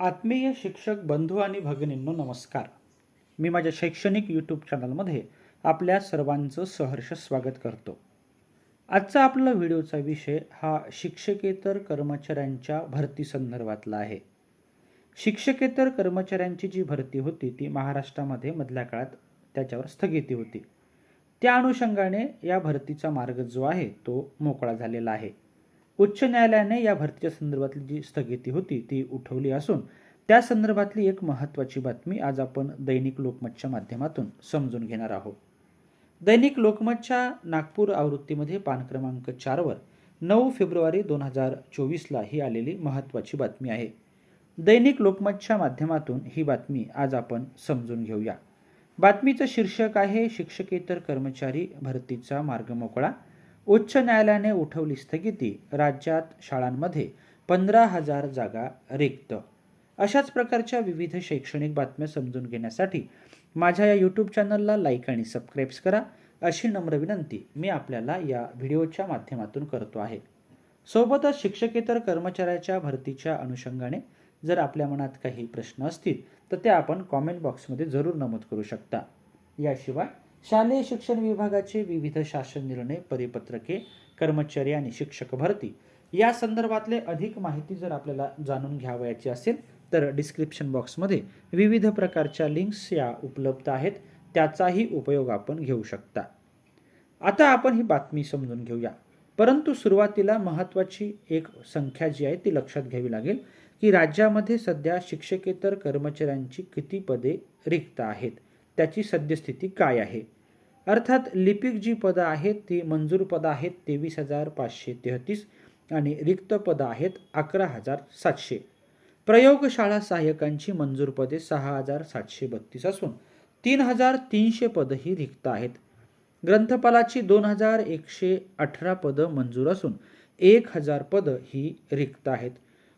आत्मीय शिक्षक बंधू आणि भगिनींनो नमस्कार. मी माझ्या शैक्षणिक यूट्यूब चॅनलमध्ये आपल्या सर्वांचं सहर्ष स्वागत करतो. आजचा आपला व्हिडिओचा विषय हा शिक्षकेतर कर्मचाऱ्यांच्या भरती संदर्भातला आहे. शिक्षकेतर कर्मचाऱ्यांची जी भरती होती ती महाराष्ट्रामध्ये मधल्या काळात त्याच्यावर स्थगिती होती. त्या अनुषंगाने या भरतीचा मार्ग जो आहे तो मोकळा झालेला आहे. उच्च न्यायालयाने या भरतीच्या संदर्भातली जी स्थगिती होती ती उठवली असून त्या संदर्भातली एक महत्त्वाची बातमी आज आपण दैनिक लोकमतच्या माध्यमातून समजून घेणार आहोत. दैनिक लोकमतच्या नागपूर आवृत्तीमध्ये पान क्रमांक चारवर नऊ फेब्रुवारी दोन हजार चोवीसला ही आलेली महत्त्वाची बातमी आहे. दैनिक लोकमतच्या माध्यमातून ही बातमी आज आपण समजून घेऊया. बातमीचं शीर्षक आहे शिक्षकेतर कर्मचारी भरतीचा मार्ग मोकळा उच्च न्यायालयाने उठवली स्थगिती. राज्यात शाळांमध्ये पंधरा हजार जागा रिक्त. अशाच प्रकारच्या विविध शैक्षणिक बातम्या समजून घेण्यासाठी माझ्या या यूट्यूब चॅनलला लाईक आणि सबस्क्राईब्स करा. अशी नम्र विनंती मी आपल्याला या व्हिडिओच्या माध्यमातून करतो आहे. सोबतच शिक्षकेतर कर्मचाऱ्याच्या भरतीच्या अनुषंगाने जर आपल्या मनात काही प्रश्न असतील तर ते आपण कॉमेंट बॉक्समध्ये जरूर नमूद करू शकता. याशिवाय शालेय शिक्षण विभागाचे विविध शासन निर्णय परिपत्रके कर्मचारी आणि शिक्षक भरती या संदर्भातले अधिक माहिती जर आपल्याला जाणून घ्यावयाची असेल तर डिस्क्रिप्शन बॉक्समध्ये विविध प्रकारच्या लिंक्स या उपलब्ध आहेत. त्याचाही उपयोग आपण घेऊ शकता. आता आपण ही बातमी समजून घेऊया. परंतु सुरुवातीला महत्त्वाची एक संख्या जी आहे ती लक्षात घ्यावी लागेल की राज्यामध्ये सध्या शिक्षकेतर कर्मचाऱ्यांची किती पदे रिक्त आहेत. त्याची सद्यस्थिती काय आहे? अर्थात लिपिक जी पदं आहेत ती मंजूर पदं आहेत तेवीस हजार पाचशे तेहतीस आणि रिक्त पदं आहेत अकरा हजार सातशे. प्रयोगशाळा सहाय्यकांची मंजूर पदे सहा हजार सातशे बत्तीस असून तीन हजार तीनशे पदं ही रिक्त आहेत. ग्रंथपालाची दोन हजार एकशे अठरा पदं मंजूर असून एक हजार पदं ही रिक्त आहेत.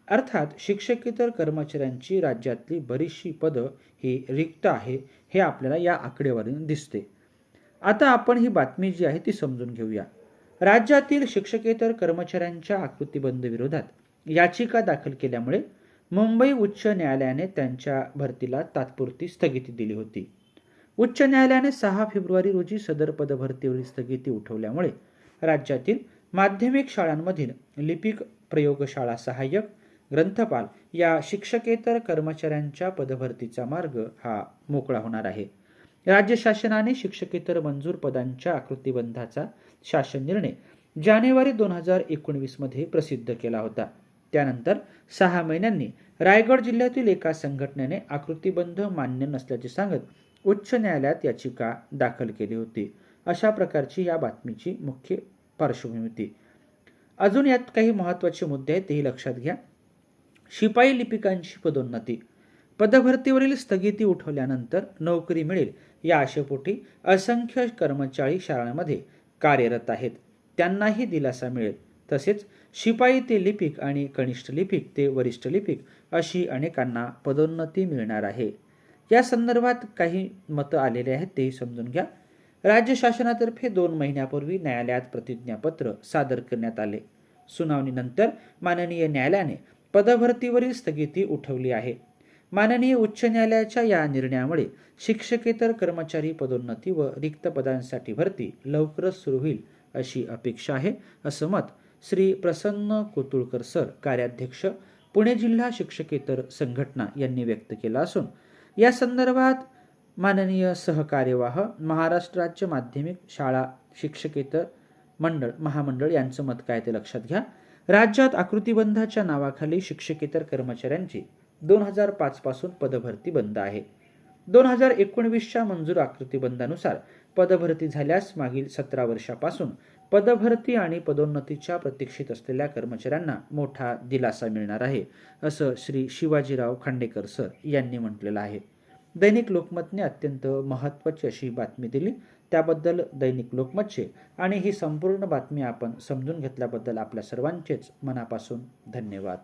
अर्थात शिक्षकेतर कर्मचाऱ्यांची राज्यातली बरीचशी पदं ही रिक्त आहे हे आपल्याला या आकडेवारीने दिसते. आता आपण ही बातमी जी आहे ती समजून घेऊया. राज्यातील शिक्षकेतर कर्मचाऱ्यांच्या आकृतीबंद विरोधात याचिका दाखल केल्यामुळे मुंबई उच्च न्यायालयाने त्यांच्या भरतीला तात्पुरती स्थगिती दिली होती. उच्च न्यायालयाने सहा फेब्रुवारी रोजी सदर पदभरतीवरील स्थगिती उठवल्यामुळे राज्यातील माध्यमिक शाळांमधील लिपिक प्रयोगशाळा सहाय्यक ग्रंथपाल या शिक्षकेतर कर्मचाऱ्यांच्या पदभरतीचा मार्ग हा मोकळा होणार आहे. राज्य शासनाने शिक्षकेतर मंजूर पदांच्या आकृतीबंधाचा शासन निर्णय जानेवारी दोन हजार एकोणवीसमध्ये प्रसिद्ध केला होता. त्यानंतर सहा महिन्यांनी रायगड जिल्ह्यातील एका संघटनेने आकृतीबंध मान्य नसल्याचे सांगत उच्च न्यायालयात याचिका दाखल केली होती. अशा प्रकारची या बातमीची मुख्य पार्श्वभूमी होती. अजून यात काही महत्त्वाचे मुद्दे आहेत तेही लक्षात घ्या. शिपाई लिपिकांची पदोन्नती. पदभरतीवरील स्थगिती उठवल्यानंतर नोकरी मिळेल या आशेपोटी असंख्य कर्मचारी शाळांमध्ये कार्यरत आहेत. त्यांनाही दिलासा मिळेल. तसेच शिपाई ते लिपिक आणि कनिष्ठ लिपिक ते वरिष्ठ लिपिक अशी अनेकांना पदोन्नती मिळणार आहे. या संदर्भात काही मतं आलेले आहेत तेही समजून घ्या. राज्य शासनातर्फे दोन महिन्यापूर्वी न्यायालयात प्रतिज्ञापत्र सादर करण्यात आले. सुनावणीनंतर माननीय न्यायालयाने पदभरतीवरील स्थगिती उठवली आहे. माननीय उच्च न्यायालयाच्या या निर्णयामुळे शिक्षकेतर कर्मचारी पदोन्नती व रिक्त पदांसाठी भरती लवकरच सुरू होईल अशी अपेक्षा आहे असं मत श्री प्रसन्न कोतुळकर सर कार्याध्यक्ष पुणे जिल्हा शिक्षकेतर संघटना यांनी व्यक्त केला असून या संदर्भात माननीय सहकार्यवाह महाराष्ट्र राज्य माध्यमिक शाळा शिक्षकेतर मंडळ महामंडळ यांचं मत काय ते लक्षात घ्या. राज्यात आकृतीबंधाच्या नावाखाली शिक्षकेतर कर्मचाऱ्यांची दोन हजार पाचपासून पदभरती बंद आहे. दोन हजार एकोणवीसच्या मंजूर आकृतीबंधानुसार पदभरती झाल्यास मागील सतरा वर्षापासून पदभरती आणि पदोन्नतीच्या प्रतीक्षेत असलेल्या कर्मचाऱ्यांना मोठा दिलासा मिळणार आहे असं श्री शिवाजीराव खांडेकर सर यांनी म्हटलेलं आहे. दैनिक लोकमतने अत्यंत महत्त्वाची अशी बातमी दिली. त्याबद्दल दैनिक लोकमतचे आणि ही संपूर्ण बातमी आपण समजून घेतल्याबद्दल आपल्या सर्वांचेच मनापासून धन्यवाद.